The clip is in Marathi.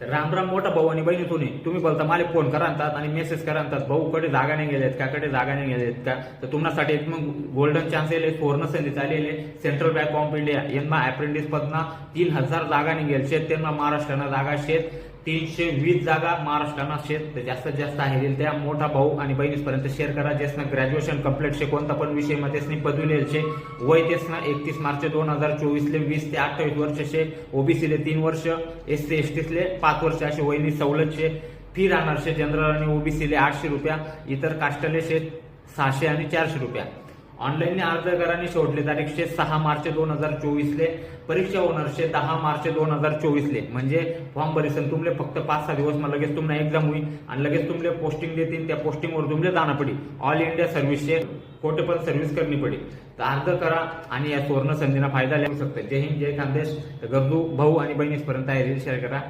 तर राम राम मोठा भाऊ आणि बहिणी तुम्ही तुम्ही बोलता मला फोन करा आणतात आणि मेसेज करा आणतात. भाऊ कडे जागा नाही गेलेत का? कडे जागा नाही गेलेत का? तर तुम्हासाठी एक मग गोल्डन चान्स येले सुवर्ण संधी चालले सेंट्रल बँक ऑफ इंडिया यांना अप्रेंटिस पदना तीन हजार जागा निघेल शेत त्यांना महाराष्ट्रानं जागा शेत तीनशे वीस जागा महाराष्ट्रानं शेत. जास्तीत जास्त आहे. त्या मोठा भाऊ आणि बहिणीसपर्यंत शेअर करा. ज्यासनं ग्रॅज्युएशन कंप्लीट शे कोणता पण विषय मग त्यासनी पदवी लिहायचे वय तेसनं एकतीस मार्च दोन हजार चोवीसले वीस ते अठ्ठावीस वर्ष शे. ओबीसीले तीन वर्ष एस सी एस टीसले पाच वर्ष असे वयनी सवलत शे फी राहणार शे जनरल आणि ओबीसीले आठशे रुपया इतर कास्टले शे सहाशे आणि चारशे रुपया. ऑनलाईनने अर्ज कराने शेवटले तारीख शे सहा मार्च दोन हजार चोवीसले. परीक्षा होणार शे दहा मार्च दोन हजार चोवीसले. म्हणजे फॉर्म भरीसन तुमले फक्त पाच सहा दिवस मग लगेच तुम्हाला एक्झाम होईल. आणि लगेच तुमले पोस्टिंग देतील त्या पोस्टिंगवर तुमले जाणं पडी ऑल इंडिया सर्व्हिसचे कोटे पण सर्व्हिस करणी पडेल तर अर्ज करा आणि या सुवर्ण संधीना फायदा लिहू शकतो. जय हिंद जय खानदेश. गरजू भाऊ आणि बहिणीपर्यंत आहे रील शेअर करा.